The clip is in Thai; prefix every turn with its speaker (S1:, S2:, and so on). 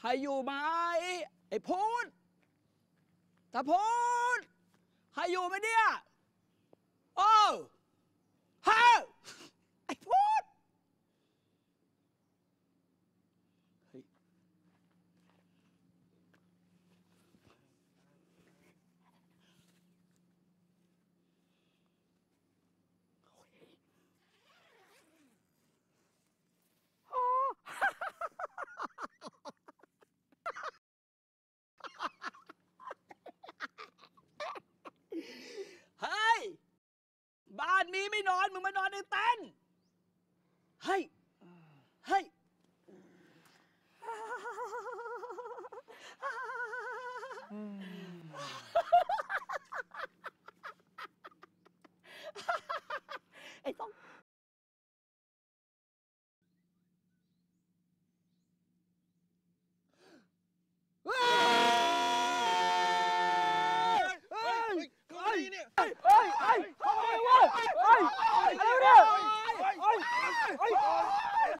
S1: ใครอยู่ไหมไอ้พูดตาพูดใครอยู่ไหมเนี่ยโอ้ฮะไอ้พูดเฮ้ย เฮ้ย บ้านมีไม่นอน มึงมานอนในเต็นท์เฮ้ยเฮ้ยไ